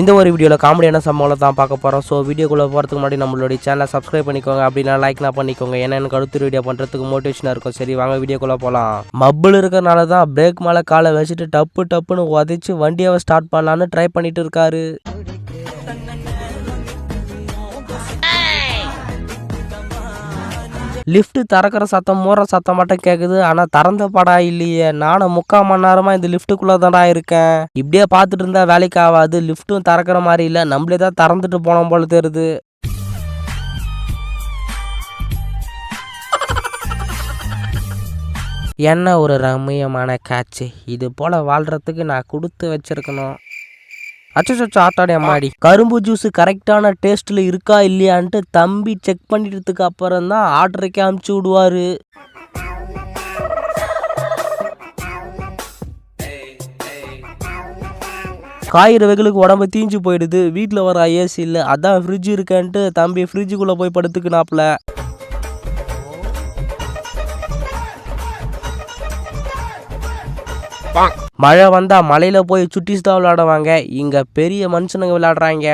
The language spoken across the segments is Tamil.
இந்த ஒரு வீடியோவில் காமெடியான சம்பவங்களை தான் பார்க்க போகிறோம் ஸோ வீடியோக்குள்ளே போகிறதுக்கு முன்னாடி நம்மளுடைய சேனலை சப்ஸ்கிரைப் பண்ணிக்கோங்க. அப்படின்னா லைக்னா பண்ணிக்கோங்க. ஏன்னா எனக்கு அடுத்த வீடியோ பண்ணுறதுக்கு மோட்டிவேஷனாக இருக்கும். சரி வாங்க வீடியோக்குள்ளே போகலாம் மப்பிள் இருக்கிறனால தான் பிரேக் மேலே காலை வச்சுட்டு டப்பு டப்புன்னு உதச்சி வண்டியை ஸ்டார்ட் பண்ணலான்னு ட்ரை பண்ணிட்டு இருக்காரு. லிஃப்ட் திறக்கிற சத்தம் மூடுற சத்தம் மட்டும் கேட்குது ஆனால் திறந்த படா இல்லையே. நானும் முக்கால் மணி நேரமா இந்த லிஃப்ட்டுக்குள்ளே தான்டா இருக்கேன். இப்படியே பார்த்துட்டு இருந்தா வேலைக்கு ஆகாது. லிஃப்ட்டும் திறக்கிற மாதிரி இல்லை. நம்மளே தான் திறந்துட்டு போனோம் போல தெரியுது. என்ன ஒரு ரம்மியமான காட்சி. இது போல வாழ்கிறதுக்கு நான் கொடுத்து வச்சிருக்கணும். அச்சோ ஆத்தாடி அம்மாடி. கரும்பு ஜூஸ் கரெக்டான டேஸ்ட்ல இருக்கா இல்லையான்ட்டு தம்பி செக் பண்ணிட்டதுக்கு அப்புறம் தான் ஆர்டருக்கே அமுச்சு விடுவாரு. காயிற உடம்பு தீஞ்சு போயிடுது. வீட்டில் வர ஏசி இல்லை அதான் ஃப்ரிட்ஜ் இருக்கேன்ட்டு தம்பி ஃப்ரிட்ஜுக்குள்ளே போய் படுத்துக்கினாப்புல மழை வந்தா மலையில போய் சுட்டிஸ் தான் விளையாடுவாங்க. இங்க பெரிய மனுஷனுங்க விளையாடுறாங்க.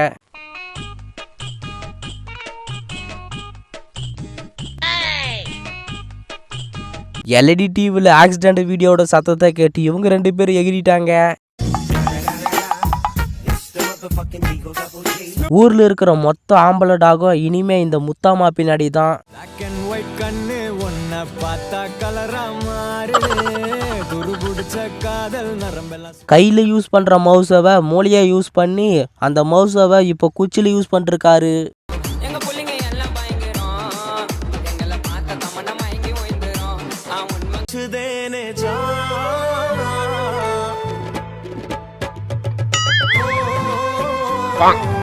எல்இடி டிவியில் ஆக்சிடென்ட் வீடியோட சத்தத்தை கேட்டு இவங்க ரெண்டு பேரும் எகிரிட்டாங்க. ஊர்ல இருக்கிற மொத்த ஆம்பளை டாகும் இனிமே இந்த முத்தாமா பின்னாடி தான் கையில் யூஸ் பண்ணுற மவுசவை மூளையை யூஸ் பண்ணி அந்த மவுசவை இப்போ குச்சியில் யூஸ் பண்ணிருக்காரு எங்க